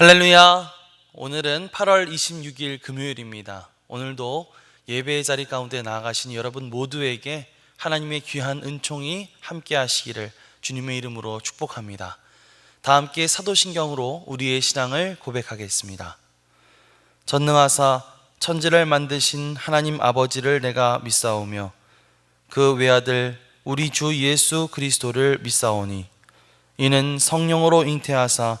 할렐루야. 오늘은 8월 26일 금요일입니다. 오늘도 예배의 자리 가운데 나아가신 여러분 모두에게 하나님의 귀한 은총이 함께 하시기를 주님의 이름으로 축복합니다. 다 함께 사도신경으로 우리의 신앙을 고백하겠습니다. 전능하사 천지를 만드신 하나님 아버지를 내가 믿사오며 그 외아들 우리 주 예수 그리스도를 믿사오니 이는 성령으로 잉태하사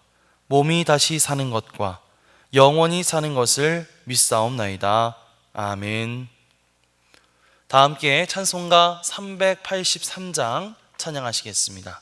몸이 다시 사는 것과 영원히 사는 것을 믿사옵나이다. 아멘. 다 함께 찬송가 383장 찬양하시겠습니다.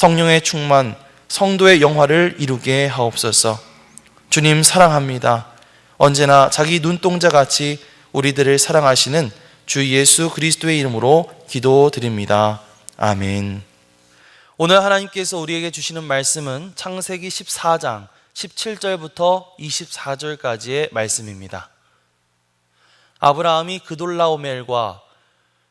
성령의 충만, 성도의 영화를 이루게 하옵소서. 주님 사랑합니다. 언제나 자기 눈동자 같이 우리들을 사랑하시는 주 예수 그리스도의 이름으로 기도드립니다. 아멘. 오늘 하나님께서 우리에게 주시는 말씀은 창세기 14장 17절부터 24절까지의 말씀입니다. 아브라함이 그돌라오멜과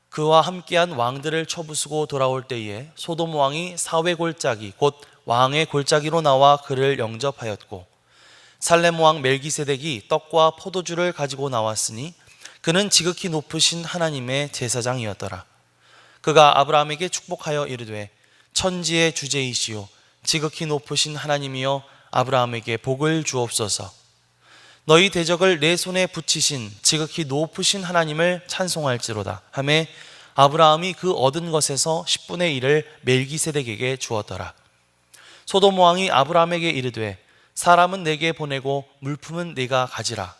그와 함께한 왕들을 쳐부수고 돌아올 때에 소돔 왕이 사회 골짜기 곧 왕의 골짜기로 나와 그를 영접하였고 살렘 왕 멜기세덱이 떡과 포도주를 가지고 나왔으니 그는 지극히 높으신 하나님의 제사장이었더라. 그가 아브라함에게 축복하여 이르되 천지의 주제이시요 지극히 높으신 하나님이여 아브라함에게 복을 주옵소서. 너희 대적을 내 손에 붙이신 지극히 높으신 하나님을 찬송할지로다. 하매 아브라함이 그 얻은 것에서 10분의 1을 멜기세덱에게 주었더라. 소돔 왕이 아브라함에게 이르되 사람은 내게 보내고 물품은 네가 가지라.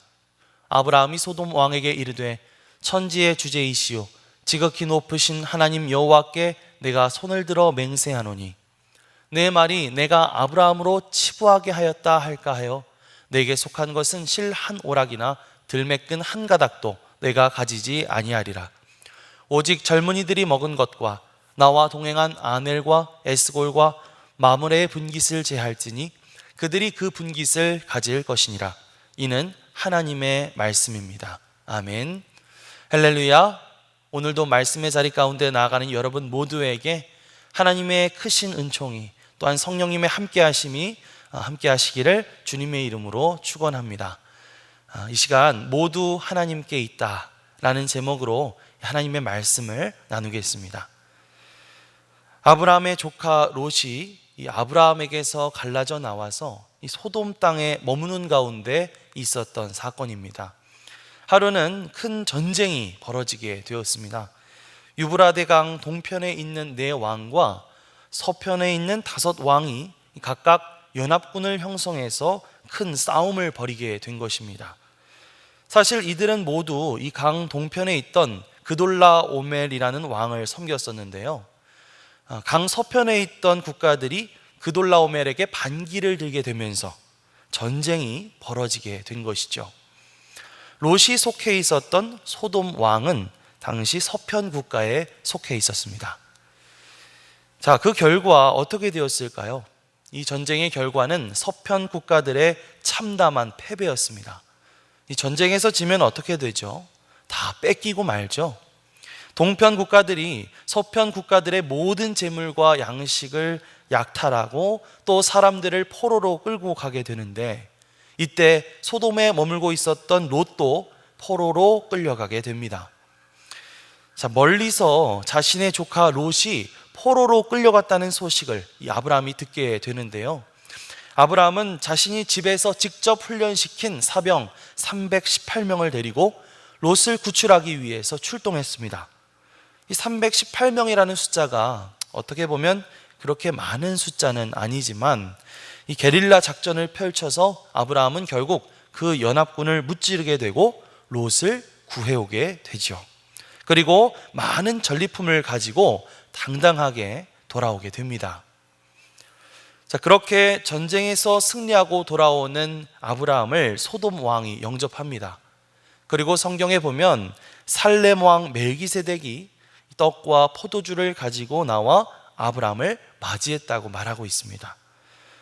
아브라함이 소돔 왕에게 이르되 천지의 주제이시요 지극히 높으신 하나님 여호와께 내가 손을 들어 맹세하노니 내 말이 내가 아브라함으로 치부하게 하였다 할까 하여 내게 속한 것은 실 한 오락이나 들매끈 한 가닥도 내가 가지지 아니하리라 오직 젊은이들이 먹은 것과 나와 동행한 아넬과 에스골과 마므레의 분깃을 제할지니 그들이 그 분깃을 가질 것이니라. 이는 하나님의 말씀입니다. 아멘. 할렐루야. 오늘도 말씀의 자리 가운데 나아가는 여러분 모두에게 하나님의 크신 은총이 또한 성령님의 함께 하심이 함께 하시기를 주님의 이름으로 축원합니다. 아, 이 시간 모두 하나님께 있다라는 제목으로 하나님의 말씀을 나누겠습니다. 아브라함의 조카 롯이 이 아브라함에게서 갈라져 나와서 이 소돔 땅에 머무는 가운데 있었던 사건입니다. 하루는 큰 전쟁이 벌어지게 되었습니다. 유브라데강 동편에 있는 네 왕과 서편에 있는 다섯 왕이 각각 연합군을 형성해서 큰 싸움을 벌이게 된 것입니다. 사실 이들은 모두 이 강 동편에 있던 그돌라 오멜이라는 왕을 섬겼었는데요. 아, 강 서편에 있던 국가들이 그돌라 오멜에게 반기를 들게 되면서 전쟁이 벌어지게 된 것이죠. 롯이 속해 있었던 소돔 왕은 당시 서편 국가에 속해 있었습니다. 자, 그 결과 어떻게 되었을까요? 이 전쟁의 결과는 서편 국가들의 참담한 패배였습니다. 이 전쟁에서 지면 어떻게 되죠? 다 뺏기고 말죠. 동편 국가들이 서편 국가들의 모든 재물과 양식을 약탈하고 또 사람들을 포로로 끌고 가게 되는데 이때 소돔에 머물고 있었던 롯도 포로로 끌려가게 됩니다. 자, 멀리서 자신의 조카 롯이 포로로 끌려갔다는 소식을 이 아브라함이 듣게 되는데요. 아브라함은 자신이 집에서 직접 훈련시킨 사병 318명을 데리고 롯을 구출하기 위해서 출동했습니다. 이 318명이라는 숫자가 어떻게 보면 그렇게 많은 숫자는 아니지만 이 게릴라 작전을 펼쳐서 아브라함은 결국 그 연합군을 무찌르게 되고 롯을 구해오게 되죠. 그리고 많은 전리품을 가지고 당당하게 돌아오게 됩니다. 자, 그렇게 전쟁에서 승리하고 돌아오는 아브라함을 소돔 왕이 영접합니다. 그리고 성경에 보면 살렘 왕 멜기세덱이 떡과 포도주를 가지고 나와 아브라함을 맞이했다고 말하고 있습니다.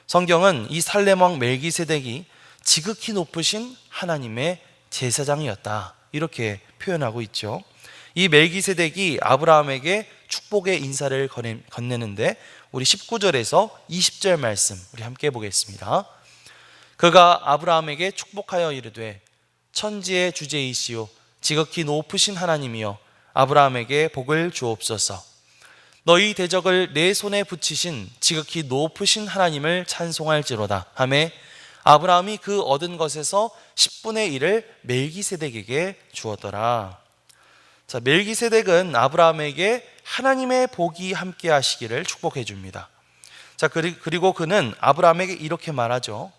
성경은 이 살렘 왕 멜기세덱이 지극히 높으신 하나님의 제사장이었다. 이렇게 표현하고 있죠. 이 멜기세덱이 아브라함에게 축복의 인사를 건네는데 우리 19절에서 20절 말씀 우리 함께 보겠습니다. 그가 아브라함에게 축복하여 이르되 천지의 주제이시오 지극히 높으신 하나님이여 아브라함에게 복을 주옵소서. 너희 대적을 내 손에 붙이신 지극히 높으신 하나님을 찬송할지로다. 하매 아브라함이 그 얻은 것에서 10분의 1을 멜기세덱에게 주었더라. 자, 멜기세덱은 아브라함에게 하나님의 복이 함께 하시기를 축복해 줍니다. 자, 그리고 그는 아브라함에게 이렇게 말하죠.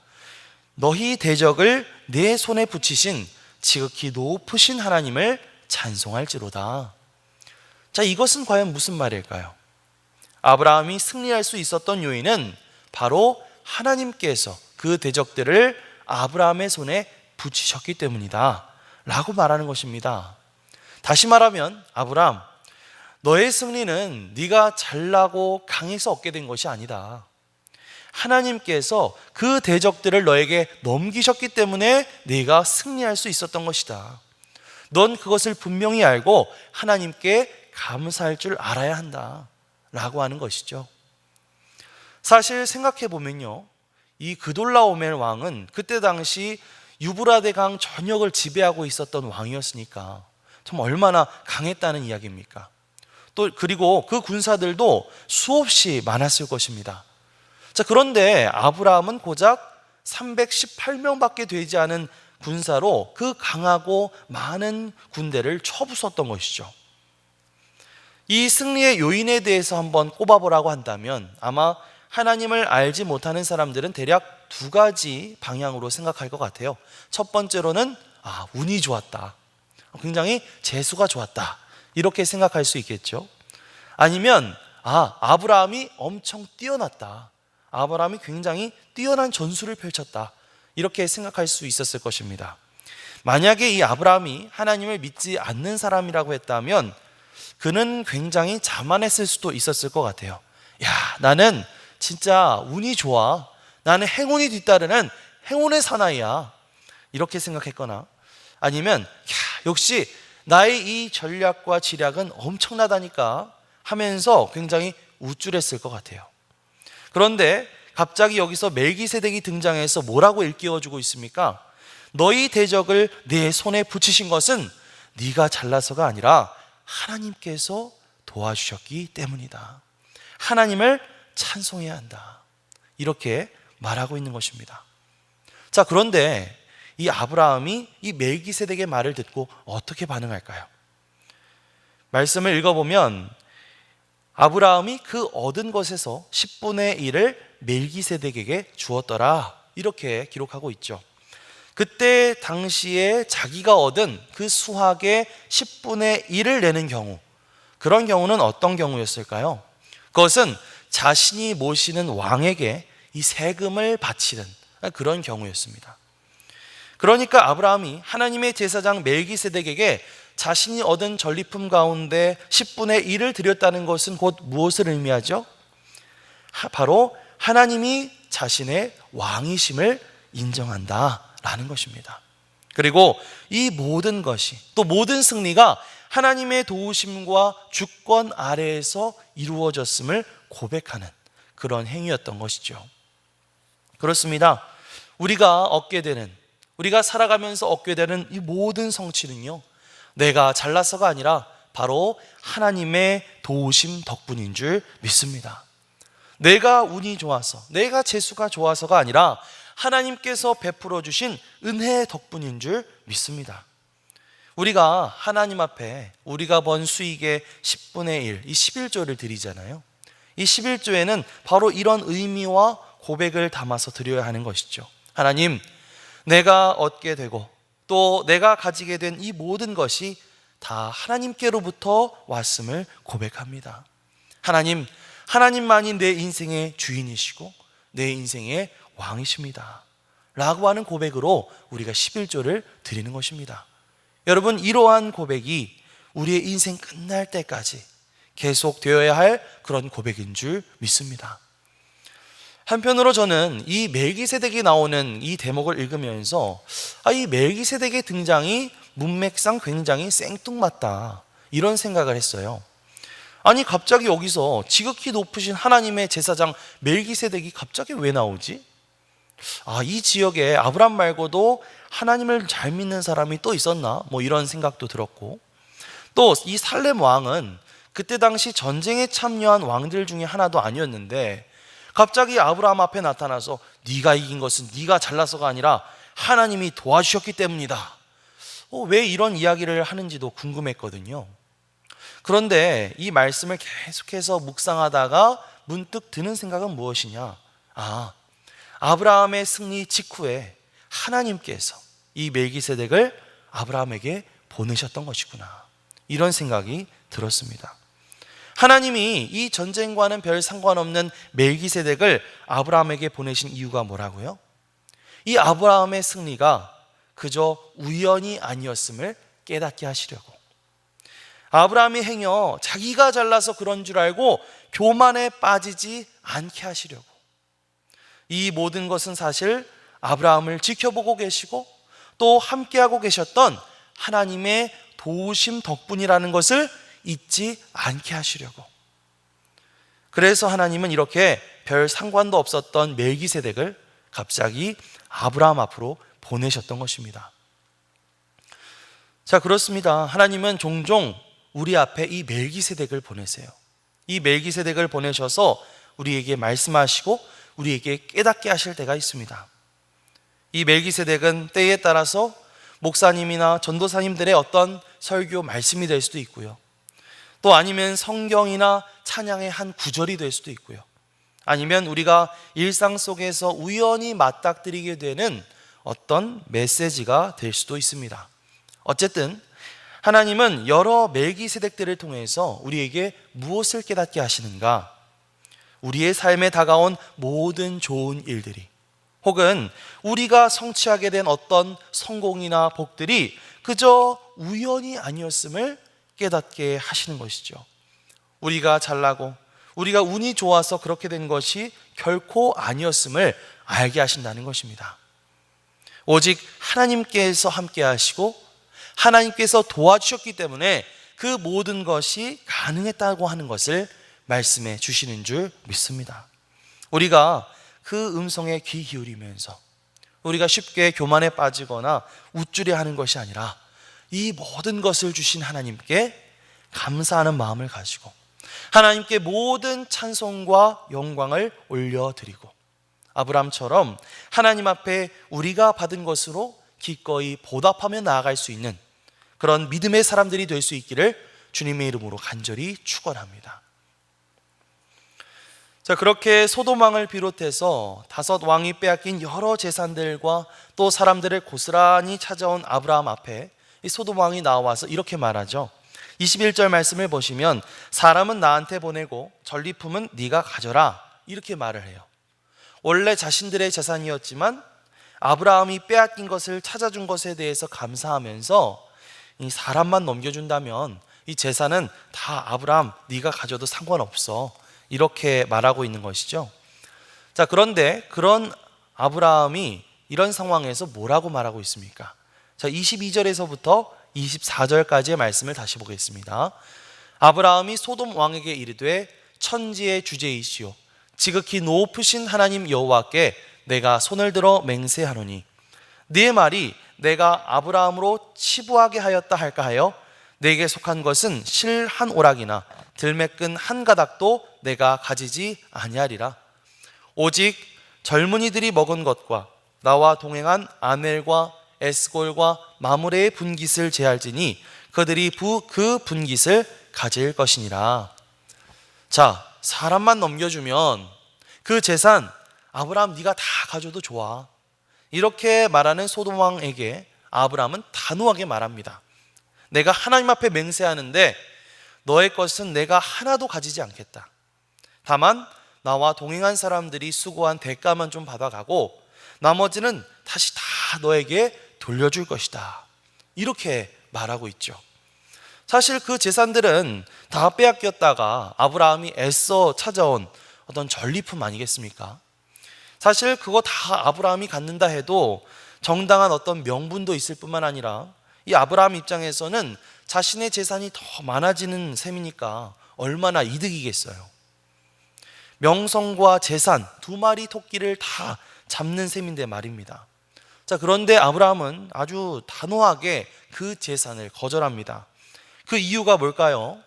너희 대적을 내 손에 붙이신 지극히 높으신 하나님을 찬송할지로다. 자, 이것은 과연 무슨 말일까요? 아브라함이 승리할 수 있었던 요인은 바로 하나님께서 그 대적들을 아브라함의 손에 붙이셨기 때문이다. 라고 말하는 것입니다. 다시 말하면 아브라함, 너의 승리는 네가 잘나고 강해서 얻게 된 것이 아니다. 하나님께서 그 대적들을 너에게 넘기셨기 때문에 네가 승리할 수 있었던 것이다. 넌 그것을 분명히 알고 하나님께 감사할 줄 알아야 한다. 라고 하는 것이죠. 사실 생각해 보면요. 이 그돌라오멜 왕은 그때 당시 유브라데 강 전역을 지배하고 있었던 왕이었으니까 참 얼마나 강했다는 이야기입니까? 또 그리고 그 군사들도 수없이 많았을 것입니다. 자, 그런데 아브라함은 고작 318명밖에 되지 않은 군사로 그 강하고 많은 군대를 쳐부쉈던 것이죠. 이 승리의 요인에 대해서 한번 꼽아보라고 한다면 아마 하나님을 알지 못하는 사람들은 대략 두 가지 방향으로 생각할 것 같아요. 첫 번째로는 아, 운이 좋았다. 굉장히 재수가 좋았다. 이렇게 생각할 수 있겠죠. 아니면 아, 아브라함이 엄청 뛰어났다. 아브라함이 굉장히 뛰어난 전술을 펼쳤다. 이렇게 생각할 수 있었을 것입니다. 만약에 이 아브라함이 하나님을 믿지 않는 사람이라고 했다면 그는 굉장히 자만했을 수도 있었을 것 같아요. 야, 나는 진짜 운이 좋아. 나는 행운이 뒤따르는 행운의 사나이야. 이렇게 생각했거나 아니면 야, 역시 나의 이 전략과 지략은 엄청나다니까 하면서 굉장히 우쭐했을 것 같아요. 그런데 갑자기 여기서 멜기세덱이 등장해서 뭐라고 일깨워주고 있습니까? 너희 대적을 내 손에 붙이신 것은 네가 잘나서가 아니라 하나님께서 도와주셨기 때문이다. 하나님을 찬송해야 한다. 이렇게 말하고 있는 것입니다. 자, 그런데 이 아브라함이 이 멜기세덱의 말을 듣고 어떻게 반응할까요? 말씀을 읽어보면 아브라함이 그 얻은 것에서 10분의 1을 멜기세덱에게 주었더라. 이렇게 기록하고 있죠. 그때 당시에 자기가 얻은 그 수확의 10분의 1을 내는 경우, 그런 경우는 어떤 경우였을까요? 그것은 자신이 모시는 왕에게 이 세금을 바치는 그런 경우였습니다. 그러니까 아브라함이 하나님의 제사장 멜기세덱에게 자신이 얻은 전리품 가운데 10분의 1을 드렸다는 것은 곧 무엇을 의미하죠? 바로 하나님이 자신의 왕이심을 인정한다라는 것입니다. 그리고 이 모든 것이 또 모든 승리가 하나님의 도우심과 주권 아래에서 이루어졌음을 고백하는 그런 행위였던 것이죠. 그렇습니다. 우리가 얻게 되는 우리가 살아가면서 얻게 되는 이 모든 성취는요. 내가 잘나서가 아니라 바로 하나님의 도우심 덕분인 줄 믿습니다. 내가 운이 좋아서, 내가 재수가 좋아서가 아니라 하나님께서 베풀어 주신 은혜의 덕분인 줄 믿습니다. 우리가 하나님 앞에 우리가 번 수익의 10분의 1, 이 11조를 드리잖아요. 이 11조에는 바로 이런 의미와 고백을 담아서 드려야 하는 것이죠. 하나님, 내가 얻게 되고 또 내가 가지게 된 이 모든 것이 다 하나님께로부터 왔음을 고백합니다. 하나님, 하나님만이 내 인생의 주인이시고 내 인생의 왕이십니다. 라고 하는 고백으로 우리가 11조를 드리는 것입니다. 여러분, 이러한 고백이 우리의 인생 끝날 때까지 계속 되어야 할 그런 고백인 줄 믿습니다. 한편으로 저는 이 멜기세덱이 나오는 이 대목을 읽으면서 아, 이 멜기세덱의 등장이 문맥상 굉장히 생뚱맞다 이런 생각을 했어요. 아니 갑자기 여기서 지극히 높으신 하나님의 제사장 멜기세덱이 갑자기 왜 나오지? 아, 이 지역에 아브람 말고도 하나님을 잘 믿는 사람이 또 있었나? 뭐 이런 생각도 들었고 또 이 살렘 왕은 그때 당시 전쟁에 참여한 왕들 중에 하나도 아니었는데 갑자기 아브라함 앞에 나타나서 네가 이긴 것은 네가 잘나서가 아니라 하나님이 도와주셨기 때문이다. 어, 왜 이런 이야기를 하는지도 궁금했거든요. 그런데 이 말씀을 계속해서 묵상하다가 문득 드는 생각은 무엇이냐? 아, 아브라함의 승리 직후에 하나님께서 이 멜기세덱을 아브라함에게 보내셨던 것이구나. 이런 생각이 들었습니다. 하나님이 이 전쟁과는 별 상관없는 멜기세덱을 아브라함에게 보내신 이유가 뭐라고요? 이 아브라함의 승리가 그저 우연이 아니었음을 깨닫게 하시려고. 아브라함이 행여 자기가 잘나서 그런 줄 알고 교만에 빠지지 않게 하시려고. 이 모든 것은 사실 아브라함을 지켜보고 계시고 또 함께하고 계셨던 하나님의 도우심 덕분이라는 것을 잊지 않게 하시려고. 그래서 하나님은 이렇게 별 상관도 없었던 멜기세덱을 갑자기 아브라함 앞으로 보내셨던 것입니다. 자, 그렇습니다. 하나님은 종종 우리 앞에 이 멜기세덱을 보내세요. 이 멜기세덱을 보내셔서 우리에게 말씀하시고 우리에게 깨닫게 하실 때가 있습니다. 이 멜기세덱은 때에 따라서 목사님이나 전도사님들의 어떤 설교 말씀이 될 수도 있고요. 또 아니면 성경이나 찬양의 한 구절이 될 수도 있고요. 아니면 우리가 일상 속에서 우연히 맞닥뜨리게 되는 어떤 메시지가 될 수도 있습니다. 어쨌든 하나님은 여러 멜기 세덱들을 통해서 우리에게 무엇을 깨닫게 하시는가? 우리의 삶에 다가온 모든 좋은 일들이 혹은 우리가 성취하게 된 어떤 성공이나 복들이 그저 우연이 아니었음을 깨닫게 하시는 것이죠. 우리가 잘나고 우리가 운이 좋아서 그렇게 된 것이 결코 아니었음을 알게 하신다는 것입니다. 오직 하나님께서 함께 하시고 하나님께서 도와주셨기 때문에 그 모든 것이 가능했다고 하는 것을 말씀해 주시는 줄 믿습니다. 우리가 그 음성에 귀 기울이면서 우리가 쉽게 교만에 빠지거나 우쭐해 하는 것이 아니라 이 모든 것을 주신 하나님께 감사하는 마음을 가지고 하나님께 모든 찬송과 영광을 올려드리고 아브람처럼 하나님 앞에 우리가 받은 것으로 기꺼이 보답하며 나아갈 수 있는 그런 믿음의 사람들이 될 수 있기를 주님의 이름으로 간절히 축원합니다. 자, 그렇게 소돔 왕을 비롯해서 다섯 왕이 빼앗긴 여러 재산들과 또 사람들을 고스란히 찾아온 아브라함 앞에 이 소돔 왕이 나와서 이렇게 말하죠. 21절 말씀을 보시면 사람은 나한테 보내고 전리품은 네가 가져라 이렇게 말을 해요. 원래 자신들의 재산이었지만 아브라함이 빼앗긴 것을 찾아준 것에 대해서 감사하면서 이 사람만 넘겨준다면 이 재산은 다 아브라함 네가 가져도 상관없어 이렇게 말하고 있는 것이죠. 자 그런데 그런 아브라함이 이런 상황에서 뭐라고 말하고 있습니까? 자 22절에서부터 24절까지의 말씀을 다시 보겠습니다. 아브라함이 소돔 왕에게 이르되 천지의 주제이시오. 지극히 높으신 하나님 여호와께 내가 손을 들어 맹세하노니. 네 말이 내가 아브라함으로 치부하게 하였다 할까 하여 내게 속한 것은 실 한 오락이나 들매끈 한 가닥도 내가 가지지 아니하리라. 오직 젊은이들이 먹은 것과 나와 동행한 아넬과 에스골과 마무레의 분깃을 제할지니 그들이 부, 그 분깃을 가질 것이니라 자 사람만 넘겨주면 그 재산 아브라함 네가 다 가져도 좋아 이렇게 말하는 소돔 왕에게 아브라함은 단호하게 말합니다. 내가 하나님 앞에 맹세하는데 너의 것은 내가 하나도 가지지 않겠다. 다만 나와 동행한 사람들이 수고한 대가만 좀 받아가고 나머지는 다시 다 너에게 돌려줄 것이다. 이렇게 말하고 있죠. 사실 그 재산들은 다 빼앗겼다가 아브라함이 애써 찾아온 어떤 전리품 아니겠습니까? 사실 그거 다 아브라함이 갖는다 해도 정당한 어떤 명분도 있을 뿐만 아니라 이 아브라함 입장에서는 자신의 재산이 더 많아지는 셈이니까 얼마나 이득이겠어요. 명성과 재산 두 마리 토끼를 다 잡는 셈인데 말입니다. 자, 그런데 아브라함은 아주 단호하게 그 재산을 거절합니다. 그 이유가 뭘까요?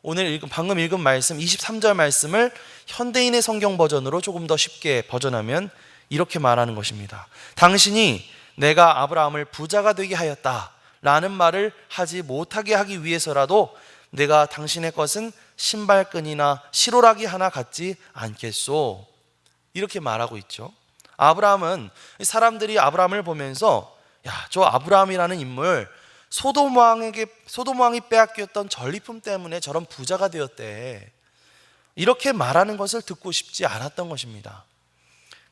오늘 읽은 방금 읽은 말씀 23절 말씀을 현대인의 성경 버전으로 조금 더 쉽게 버전하면 이렇게 말하는 것입니다. 당신이 내가 아브라함을 부자가 되게 하였다 라는 말을 하지 못하게 하기 위해서라도 내가 당신의 것은 신발끈이나 시로라기 하나 갖지 않겠소. 이렇게 말하고 있죠. 아브라함은 사람들이 아브라함을 보면서 야, 저 아브라함이라는 인물 소돔 왕에게 소돔 왕이 빼앗겼던 전리품 때문에 저런 부자가 되었대. 이렇게 말하는 것을 듣고 싶지 않았던 것입니다.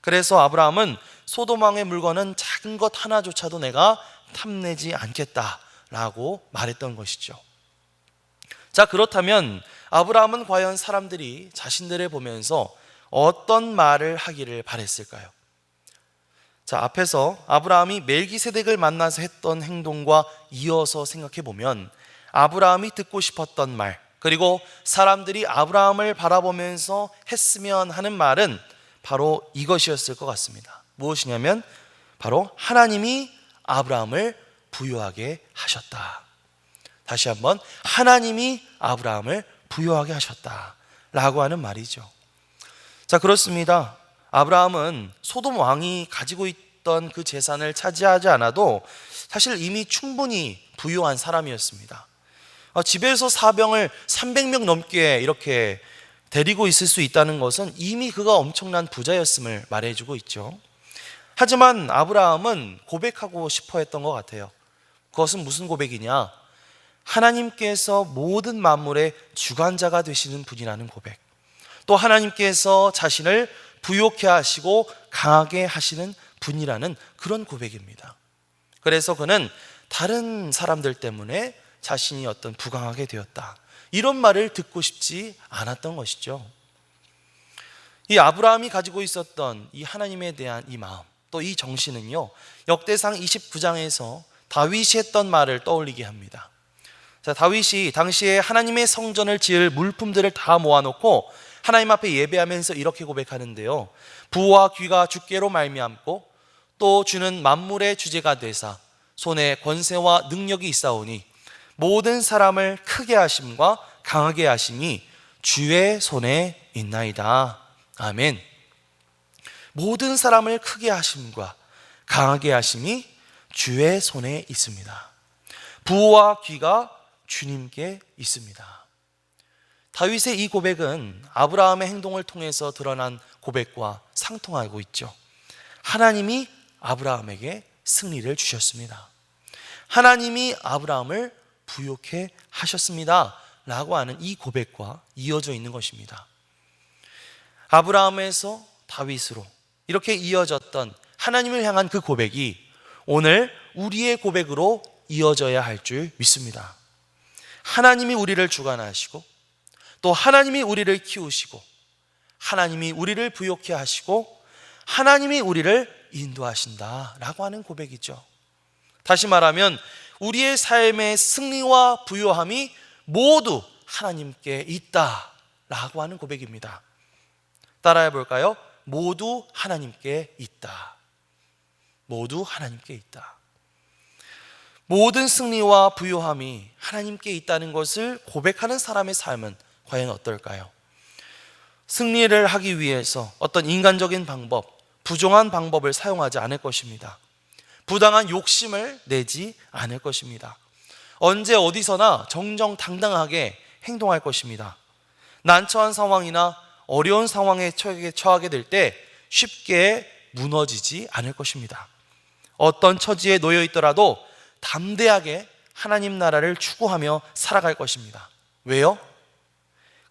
그래서 아브라함은 소돔 왕의 물건은 작은 것 하나조차도 내가 탐내지 않겠다라고 말했던 것이죠. 자, 그렇다면 아브라함은 과연 사람들이 자신들을 보면서 어떤 말을 하기를 바랬을까요? 자, 앞에서 아브라함이 멜기세덱을 만나서 했던 행동과 이어서 생각해 보면 아브라함이 듣고 싶었던 말, 그리고 사람들이 아브라함을 바라보면서 했으면 하는 말은 바로 이것이었을 것 같습니다. 무엇이냐면 바로 하나님이 아브라함을 부유하게 하셨다. 다시 한번 하나님이 아브라함을 부유하게 하셨다. 라고 하는 말이죠. 자, 그렇습니다. 아브라함은 소돔 왕이 가지고 있던 그 재산을 차지하지 않아도 사실 이미 충분히 부유한 사람이었습니다. 어, 집에서 사병을 300명 넘게 이렇게 데리고 있을 수 있다는 것은 이미 그가 엄청난 부자였음을 말해주고 있죠. 하지만 아브라함은 고백하고 싶어 했던 것 같아요. 그것은 무슨 고백이냐? 하나님께서 모든 만물의 주관자가 되시는 분이라는 고백. 또 하나님께서 자신을 부욕해 하시고 강하게 하시는 분이라는 그런 고백입니다. 그래서 그는 다른 사람들 때문에 자신이 어떤 부강하게 되었다. 이런 말을 듣고 싶지 않았던 것이죠. 이 아브라함이 가지고 있었던 이 하나님에 대한 이 마음, 또 이 정신은요, 역대상 29장에서 다윗이 했던 말을 떠올리게 합니다. 자, 다윗이 당시에 하나님의 성전을 지을 물품들을 다 모아놓고 하나님 앞에 예배하면서 이렇게 고백하는데요. 부와 귀가 주께로 말미암고 또 주는 만물의 주제가 되사 손에 권세와 능력이 있사오니 모든 사람을 크게 하심과 강하게 하심이 주의 손에 있나이다. 아멘. 모든 사람을 크게 하심과 강하게 하심이 주의 손에 있습니다. 부와 귀가 주님께 있습니다. 다윗의 이 고백은 아브라함의 행동을 통해서 드러난 고백과 상통하고 있죠. 하나님이 아브라함에게 승리를 주셨습니다. 하나님이 아브라함을 부욕해 하셨습니다. 라고 하는 이 고백과 이어져 있는 것입니다. 아브라함에서 다윗으로 이렇게 이어졌던 하나님을 향한 그 고백이 오늘 우리의 고백으로 이어져야 할 줄 믿습니다. 하나님이 우리를 주관하시고 또 하나님이 우리를 키우시고 하나님이 우리를 부욕해 하시고 하나님이 우리를 인도하신다라고 하는 고백이죠. 다시 말하면 우리의 삶의 승리와 부요함이 모두 하나님께 있다라고 하는 고백입니다. 따라해 볼까요? 모두 하나님께 있다. 모두 하나님께 있다. 모든 승리와 부요함이 하나님께 있다는 것을 고백하는 사람의 삶은 과연 어떨까요? 승리를 하기 위해서 어떤 인간적인 방법, 부정한 방법을 사용하지 않을 것입니다. 부당한 욕심을 내지 않을 것입니다. 언제 어디서나 정정당당하게 행동할 것입니다. 난처한 상황이나 어려운 상황에 처하게 될 때 쉽게 무너지지 않을 것입니다. 어떤 처지에 놓여 있더라도 담대하게 하나님 나라를 추구하며 살아갈 것입니다. 왜요?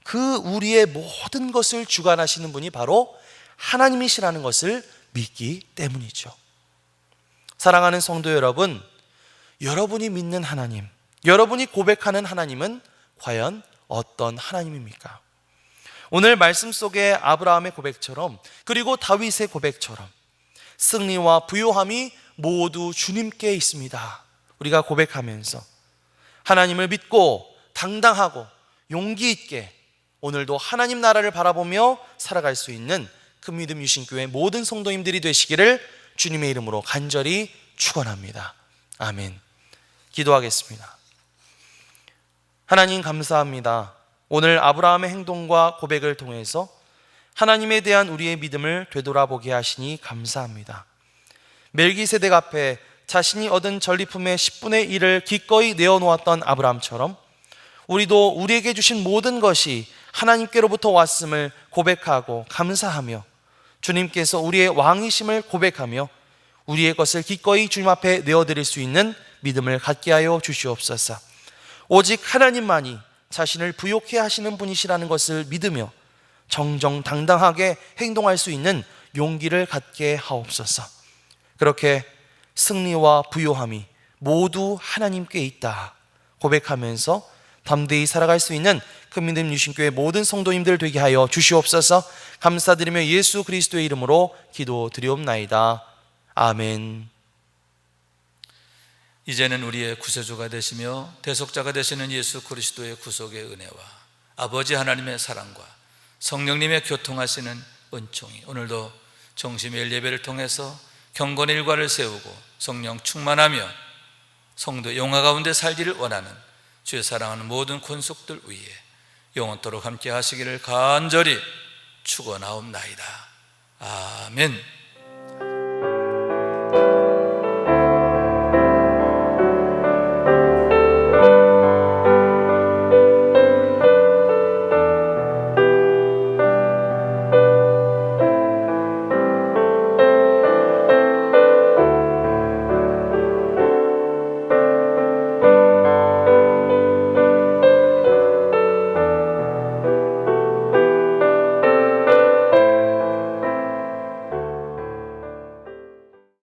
그 우리의 모든 것을 주관하시는 분이 바로 하나님이시라는 것을 믿기 때문이죠. 사랑하는 성도 여러분, 여러분이 믿는 하나님, 여러분이 고백하는 하나님은 과연 어떤 하나님입니까? 오늘 말씀 속에 아브라함의 고백처럼 그리고 다윗의 고백처럼 승리와 부요함이 모두 주님께 있습니다. 우리가 고백하면서 하나님을 믿고 당당하고 용기 있게 오늘도 하나님 나라를 바라보며 살아갈 수 있는 큰 믿음 유신교회 모든 성도님들이 되시기를 주님의 이름으로 간절히 축원합니다. 아멘. 기도하겠습니다. 하나님 감사합니다. 오늘 아브라함의 행동과 고백을 통해서 하나님에 대한 우리의 믿음을 되돌아보게 하시니 감사합니다. 멜기세덱 앞에 자신이 얻은 전리품의 10분의 1을 기꺼이 내어놓았던 아브라함처럼 우리도 우리에게 주신 모든 것이 하나님께로부터 왔음을 고백하고 감사하며 주님께서 우리의 왕이심을 고백하며 우리의 것을 기꺼이 주님 앞에 내어드릴 수 있는 믿음을 갖게 하여 주시옵소서. 오직 하나님만이 자신을 부욕해 하시는 분이시라는 것을 믿으며 정정당당하게 행동할 수 있는 용기를 갖게 하옵소서. 그렇게 승리와 부요함이 모두 하나님께 있다 고백하면서 담대히 살아갈 수 있는 큰 믿음 유신교회 모든 성도님들 되게 하여 주시옵소서. 감사드리며 예수 그리스도의 이름으로 기도드리옵나이다. 아멘. 이제는 우리의 구세주가 되시며 대속자가 되시는 예수 그리스도의 구속의 은혜와 아버지 하나님의 사랑과 성령님의 교통하시는 은총이 오늘도 정심의 예배를 통해서 경건 일과를 세우고 성령 충만하며 성도 영화 가운데 살기를 원하는 주의 사랑하는 모든 권속들 위에 영원토록 함께 하시기를 간절히 축원하옵나이다. 아멘.